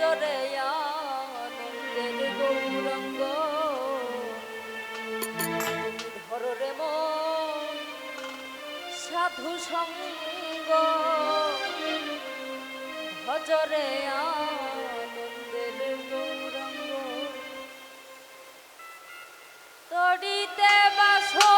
চরে আনন্দের গৌরঙ্গ। ধরে মন সাধু সঙ্গ ভজরে আনন্দের গৌরঙ্গ তড়িতে বাসো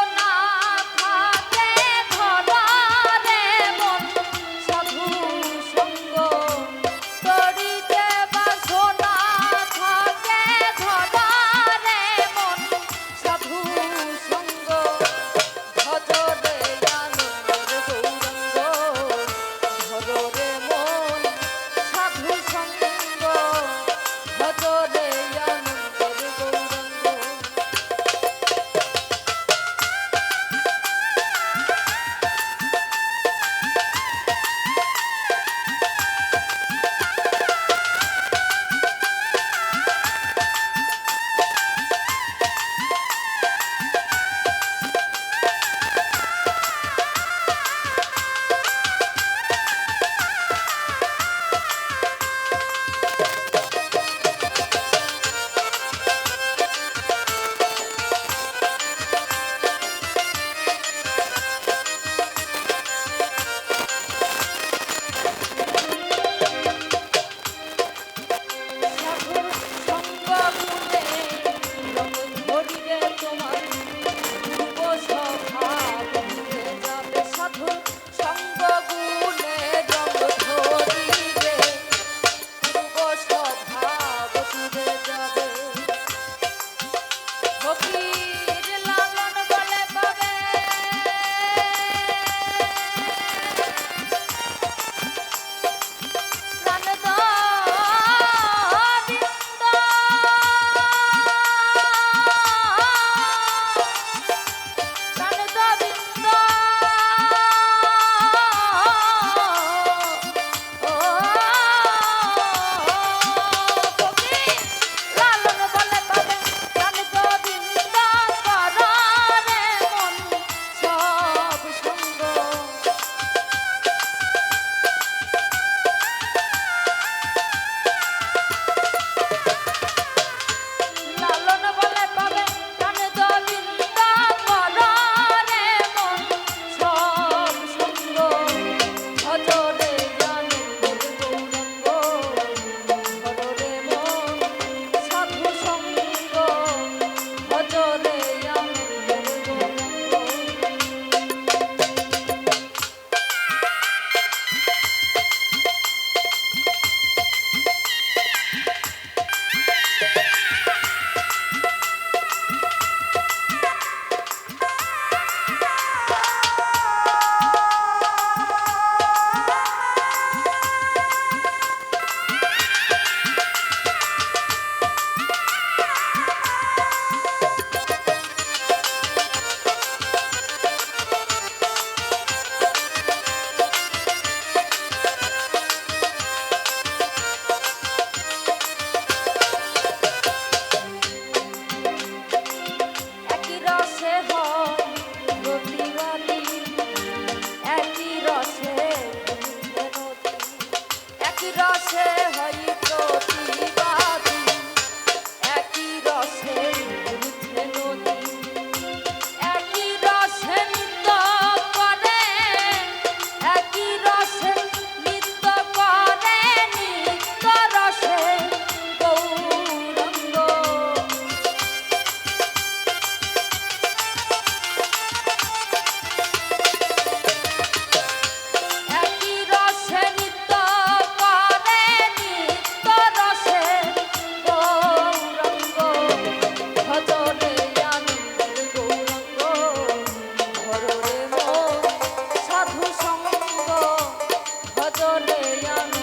soleil en